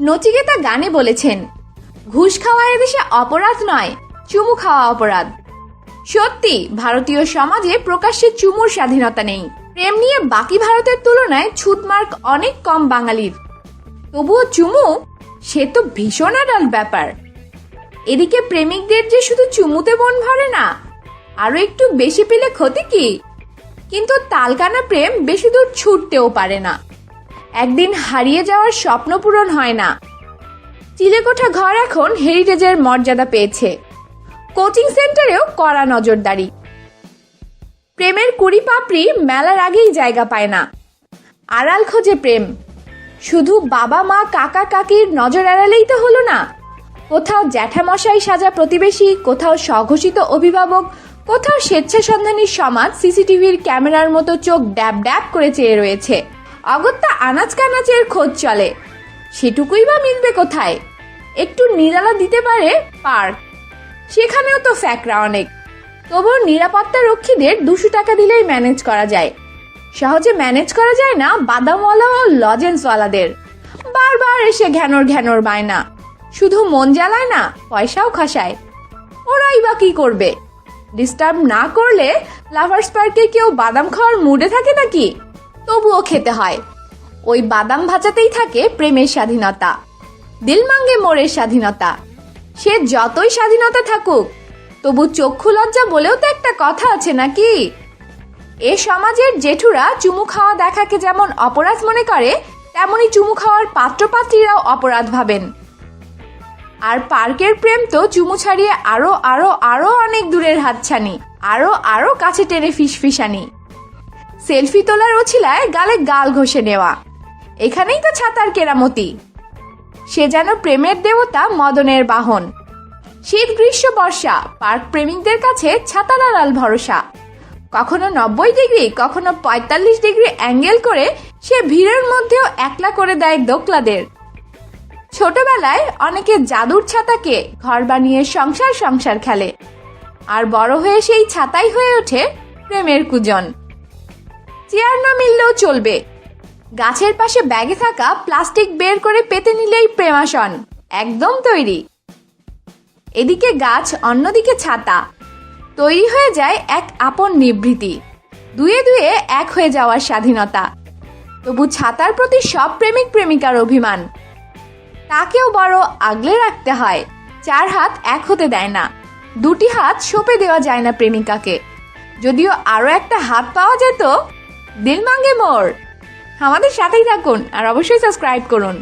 নচিকেতা গানে বলেছেন, ঘুষ খাওয়া এদেশে অপরাধ নয়, চুমু খাওয়া অপরাধ। সত্যি, ভারতীয় সমাজে প্রকাশ্যে চুমুর স্বাধীনতা নেই। প্রেম নিয়ে বাকি ভারতের তুলনায় ছুটমার্ক অনেক কম বাঙালির। তবুও চুমু, সে তো ভীষণ অ্যাডাল্ট ব্যাপার। এদিকে প্রেমিকদের যে শুধু চুমুতে মন ভরে না, আরও একটু বেশি পেলে ক্ষতি কি? কিন্তু তালকানা প্রেম বেশি দূর ছুটতেও পারে না। একদিন হারিয়ে যাওয়ার স্বপ্ন পূরণ হয় না। চিলেকোঠা ঘর এখন হেরিটেজের মর্যাদা পেয়েছে। কোচিং সেন্টারেও কড়া নজরদারি। প্রেমের কুড়ি পাপড়ি মেলার আগেই জায়গা পায় না। আড়াল খোঁজে প্রেম। শুধু বাবা, মা, কাকা, কাকির নজর এড়ালেই তো হলো না। কোথাও জ্যাঠামশাই সাজা প্রতিবেশী, কোথাও স্বঘোষিত অভিভাবক, কোথাও স্বেচ্ছাসন্ধানী সমাজ সিসিটিভির ক্যামেরার মতো চোখ ড্যাব ড্যাব করে চেয়ে রয়েছে। অগত্যা আনাচ কানাচের খোঁজ চলে। সেটুকুই বা মিলবে কোথায়? একটু নিরালা দিতে পারে পার্ক। সেখানেও তো ফ্যাকরা অনেক। তবুও নিরাপত্তা রক্ষীদের দুশো টাকা দিলেই ম্যানেজ করা যায়। সহজে ম্যানেজ করা যায় না বাদামওয়ালা ও লজেন্সওয়ালাদের। বারবার এসে ঘ্যানোর ঘ্যানোর বায়না। শুধু মন জ্বালায় না, পয়সাও খাসায়। ওরাই বা কি করবে? ডিস্টার্ব না করলে লাভার্স পার্কে কেউ বাদাম খাওয়ার মুডে থাকে নাকি? তবুও খেতে হয়। ওই বাদাম ভাজাতেই থাকে প্রেমের স্বাধীনতা। দিলমাঙ্গে মোড়ের স্বাধীনতা। সে যতই স্বাধীনতা থাকুক, তবু চক্ষু লজ্জা বলেও তো একটা কথা আছে নাকি? এ সমাজের জেঠুরা চুমু খাওয়া দেখাকে যেমন অপরাধ মনে করে, তেমনি চুমু খাওয়ার পাত্রপাত্রীরাও অপরাধ ভাবেন। আর পার্কের প্রেম তো চুমু ছাড়িয়ে আরও আরও আরও অনেক দূরের হাতছানি, আরও আরও কাছে টেনে ফিসফিসানি। সেলফি তোলার ওছিলায় গালে গাল ঘষে নেওয়া। এখানেই তো ছাতার কেরামতি। সে যেন প্রেমের দেবতা মদনের বাহন। শীত, গ্রীষ্ম, বর্ষা, পার্ক প্রেমিকদের কাছে ছাতার আড়াল ভরসা। কখনো নব্বই ডিগ্রি, কখনো পঁয়তাল্লিশ ডিগ্রি অ্যাঙ্গেল করে সে ভিড়ের মধ্যেও একলা করে দেয় দোকলাদের। ছোটবেলায় অনেকে জাদুর ছাতাকে ঘর বানিয়ে সংসার সংসার খেলে। আর বড় হয়ে সেই ছাতাই হয়ে ওঠে প্রেমের কুজন। চেয়ার না মিললেও চলবে। গাছের পাশে ব্যাগে থাকা প্লাস্টিক বের করে পেতে নিলেই প্রেমাসন, একদম তৈরি। এদিকে গাছ, অন্যদিকে ছাতা। তৈরি হয়ে যায় এক আপন নিভৃতি। দুয়ে দুয়ে এক হয়ে যাওয়ার স্বাধীনতা। তবু ছাতার প্রতি সব প্রেমিক প্রেমিকার অভিমান। তাকেও বড় আগলে রাখতে হয়। চার হাত এক হতে দেয় না। দুটি হাত সঁপে দেওয়া যায় না প্রেমিকাকে। যদিও আরও একটা হাত পাওয়া যেত দিল মাঙ্গে মোর আমাদের সাথেই থাকুন আর অবশ্যই সাবস্ক্রাইব করুন।